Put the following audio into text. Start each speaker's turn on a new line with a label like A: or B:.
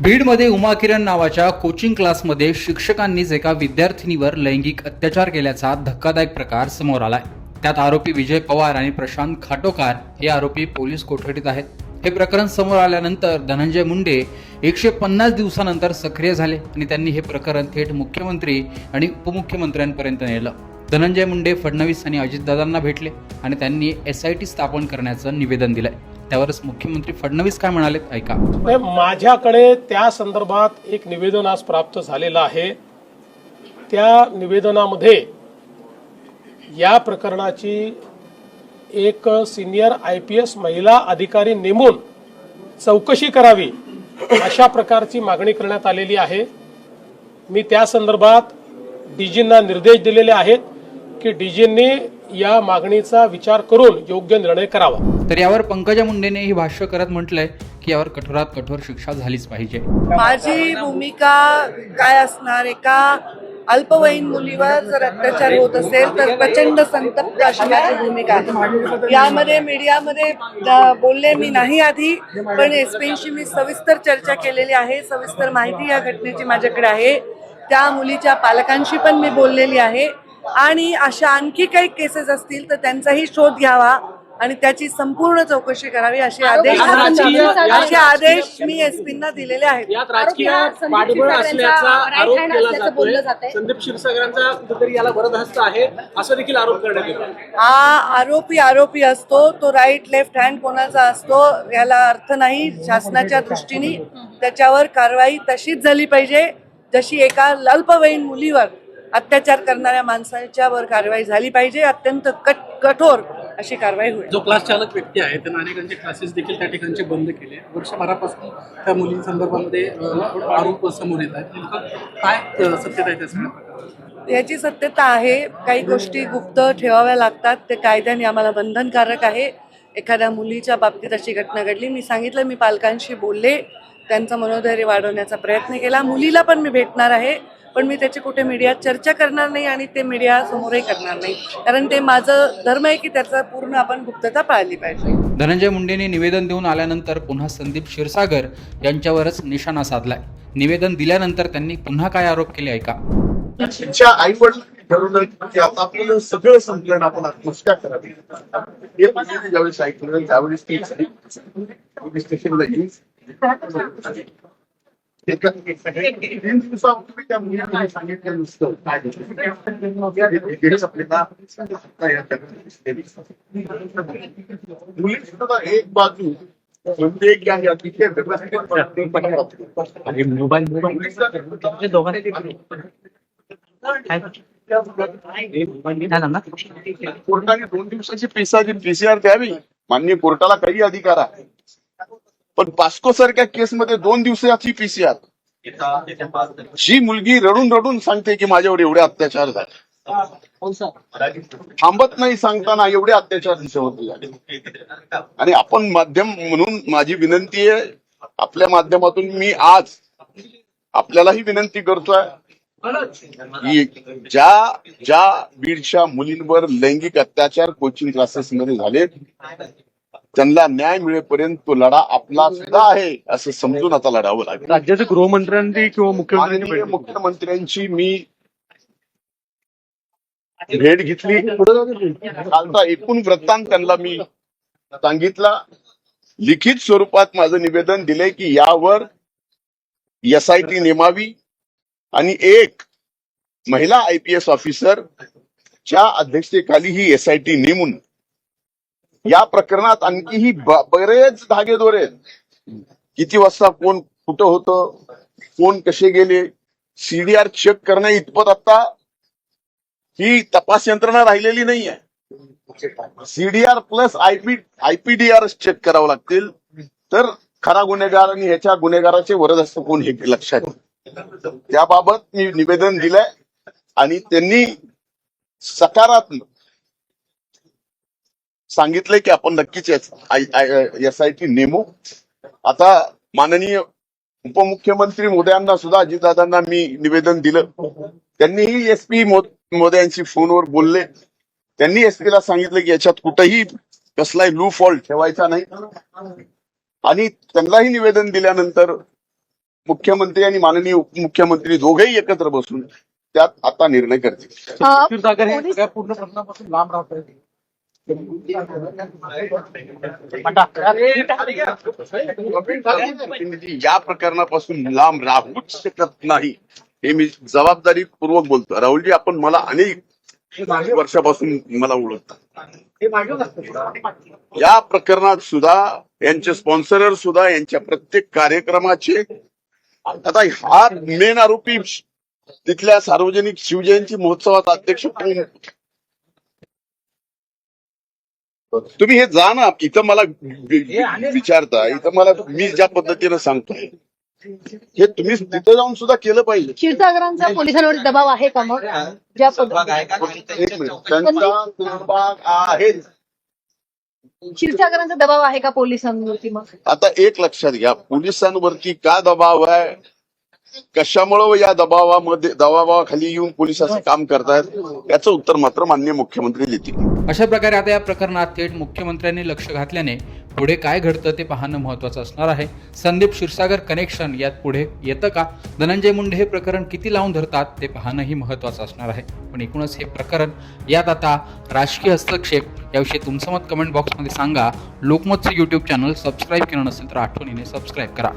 A: बीडमध्ये उमा किरण नावाच्या कोचिंग क्लासमध्ये शिक्षकांनीच एका विद्यार्थिनीवर लैंगिक अत्याचार केल्याचा धक्कादायक प्रकार समोर आलाय. त्यात आरोपी विजय पवार आणि प्रशांत खाटोकार हे आरोपी पोलीस कोठडीत आहेत. हे प्रकरण समोर आल्यानंतर धनंजय मुंडे एकशे पन्नास दिवसानंतर सक्रिय झाले आणि त्यांनी हे प्रकरण थेट मुख्यमंत्री आणि उपमुख्यमंत्र्यांपर्यंत नेलं. धनंजय मुंडे फडणवीस आणि अजितदादांना भेटले आणि त्यांनी एस आय टी स्थापन करण्याचं निवेदन दिलंय. त्यावरच मुख्यमंत्री फडणवीस काय म्हणालेत? ऐका.
B: माझ्याकडे त्या संदर्भात एक निवेदन आज प्राप्त झालेलं आहे. त्या निवेदनामध्ये या प्रकरणाची एक सिनियर आय पी एस महिला अधिकारी नेमून चौकशी करावी अशा प्रकारची मागणी करण्यात आलेली आहे. मी त्या संदर्भात डीजींना निर्देश दिलेले आहेत की डीजींनी या मागणीचा विचार करून योग्य निर्णय करावा.
A: तर यावर पंकजा मुंडेने ही भाष्य करत म्हटलंय की यावर कठोरात कठोर शिक्षा झालीच पाहिजे.
C: माझी भूमिका काय असणार एका अल्पवयीन मुलीवर जर अत्याचार होत असेल तर प्रचंड संतप्त अशी माझी भूमिका आहे. यामध्ये मीडियामध्ये बोलले मी नाही आधी पण एसपींशी मी सविस्तर चर्चा केलेली आहे. सविस्तर माहिती या घटनेची माझ्याकडे आहे. त्या मुलीच्या पालकांशी पण मी बोललेली आहे. आणि अशा आणखी काही केसेस असतील तर त्यांचाही शोध घ्यावा. आणि त्याची संपूर्ण चौकशी करावी असे आदेश असे आदेश मी एसपींना दिलेले आहेत.
D: यात राजकीय
E: आरोप या संदीप
D: पाठबळ
E: क्षीरसागरांचा
D: असल्याचा
E: right
D: आरोप
E: hand
D: केला
E: असल्याचं बोललं
D: जातोय.
E: जातंय.
D: संदीप क्षीरसागरांचा कुठेतरी याला वरदहस्त आहे असं देखील आरोप करण्यात येतो
C: हा आरोपी आरोपी असतो तो राईट लेफ्ट हँड कोणाचा असतो याला अर्थ नाही. शासनाच्या दृष्टीने त्याच्यावर कारवाई तशीच झाली पाहिजे जशी एका अल्पवयीन मुलीवर अत्याचार करणाऱ्या माणसाच्या वर कारवाई झाली पाहिजे. अत्यंत कट कठोर अशी कारवाई होईल.
D: जो क्लास चालक व्यक्ती आहे त्यानं अनेकांचे क्लासेस देखील त्या ठिकाणचे बंद केले वर्षभरापासून त्या मुलींसंदर्भामध्ये आरोप समोर येत आहेत. नेमकं काय सत्यता आहे त्या
C: याची सत्यता आहे. काही गोष्टी गुप्त ठेवाव्या लागतात. ते कायद्याने आम्हाला बंधनकारक आहे. एखाद्या मुलीच्या बाबतीत अशी घटना घडली. मी सांगितलं मी पालकांशी बोलले. त्यांचं मनोधैर्य वाढवण्याचा प्रयत्न केला. मुलीला पण मी भेटणार आहे. पण मी त्याची कुठे मीडियात चर्चा करणार नाही आणि ते मीडिया समोरही करणार नाही. कारण ते माझं धर्म आहे की त्याचा पूर्ण आपण गुप्तता पाळली पाहिजे.
A: धनंजय मुंडेने निवेदन देऊन आल्यानंतर पुन्हा संदीप क्षीरसागर यांच्यावरच निशाणा साधलाय. निवेदन दिल्यानंतर त्यांनी पुन्हा काय आरोप केले ऐका.
F: त्यांच्या आई वडील ठरवलं की आता आपल्याला सगळं संकलन आपण आत्महत्या करावी. हे म्हणजे ज्यावेळेस ऐकलं त्यावेळेस ती स्टेशनला येईल तीन दिवसापूर्वी त्या मुलीने सांगितलं नुसतं मुली सुद्धा एक बाजू म्हणजे एक तिथे आणि मोबाईल कोर्टाने दोन दिवसाची पीसीआर पीसीआर द्यावी. मान्य कोर्टाला काही अधिकार आहे. पण पास्को सारख्या केसमध्ये दोन दिवसाची पीसीआर जी मुलगी रडून रडून सांगते की माझ्यावर एवढे अत्याचार झाले. थांबत नाही सांगताना एवढे अत्याचार दिवसावरती झाले. आणि आपण माध्यम म्हणून माझी विनंती आहे आपल्या माध्यमातून मी आज आपल्यालाही विनंती करतोय की ज्या ज्या बीडच्या मुलींवर लैंगिक अत्याचार कोचिंग क्लासेस मध्ये झाले त्यांना न्याय मिळेपर्यंत तो लढा आपला सुद्धा आहे असं समजून आता लढावं लागेल.
G: राज्याचे गृहमंत्र्यांनी किंवा मुख्यमंत्र्यांनी
F: माननीय
G: भेट
F: मुख्यमंत्र्यांची मी भेट घेतली. कालचा एकूण वृत्तांत त्यांना मी सांगितला. लिखित स्वरूपात माझं निवेदन दिले की यावर एस आय टी नेमावी आणि एक महिला आय पी एस ऑफिसर च्या अध्यक्षतेखाली ही एस आय टी नेमून या प्रकरणात आणखीही बरेच धागेदोरे आहेत. किती वाजता कोण कुठं होतं कोण कसे गेले सीडीआर चेक करण्या इतपत आता ही तपास यंत्रणा राहिलेली नाही आहे CDR plus IP IPDR check करावं लागतील. तर खरा गुन्हेगार आणि ह्याच्या गुन्हेगाराचे असतं कोण हे लक्षात त्याबाबत मी निवेदन दिलंय आणि त्यांनी सकारात्मक सांगितलंय की आपण नक्कीच एस आय टी नेमू. आता माननीय उपमुख्यमंत्री मोदयांना सुद्धा अजितदादांना मी निवेदन दिलं. त्यांनीही एस पी मोदयांशी फोनवर बोलले. त्यांनी एसपी ला सांगितलं की याच्यात कुठंही कसलाही लू फॉल्ट ठेवायचा नाही. आणि त्यांनाही निवेदन दिल्यानंतर मुख्यमंत्री आणि माननीय उपमुख्यमंत्री दोघेही एकत्र बसून त्यात आता निर्णय करतील.
D: हे पूर्ण
F: या प्रकरणापासून लांब राहूच शकत नाही. हे मी जबाबदारी पूर्वक बोलतो. राहुलजी आपण मला अनेक वर्षापासून मला ओळखतात या प्रकरणात सुद्धा यांचे स्पॉन्सरर सुद्धा यांच्या प्रत्येक कार्यक्रमाचे आता हा मेन आरोपी तिथल्या सार्वजनिक शिवजयंती महोत्सवात अध्यक्ष तुम्ही हे जा ना इथं मला विचारता इथं मला मी ज्या पद्धतीनं सांगतोय हे तुम्ही तिथं जाऊन सुद्धा केलं पाहिजे
E: क्षीरसागरांचा पोलिसांवर दबाव आहे का मग ज्या पद्धतीने
F: एक मिनिट. त्यांचा सहभाग आहे
E: क्षीरसागरांचा दबाव आहे का पोलिसांवरती मग
F: आता एक लक्षात घ्या पोलिसांवरती का दबाव आहे कशामुळं या दबावामध्ये दबावाखाली येऊन पोलीस असं काम करतायत? याचं उत्तर मात्र मान्य मुख्यमंत्री देतील.
A: अशा प्रकारे आता या प्रकरणात थेट मुख्यमंत्र्यांनी लक्ष घातल्याने पुढे काय घडतं ते पाहणं महत्वाचं असणार आहे. संदीप क्षीरसागर कनेक्शन यात पुढे येतं का? धनंजय मुंडे हे प्रकरण किती लावून धरतात ते पाहणंही महत्त्वाचं असणार आहे. पण एकूणच हे प्रकरण यात आता राजकीय हस्तक्षेप याविषयी तुमचं मत कमेंट बॉक्समध्ये सांगा. लोकमतचं यूट्यूब चॅनल सबस्क्राईब केलं नसेल तर आठवणीने सबस्क्राईब करा.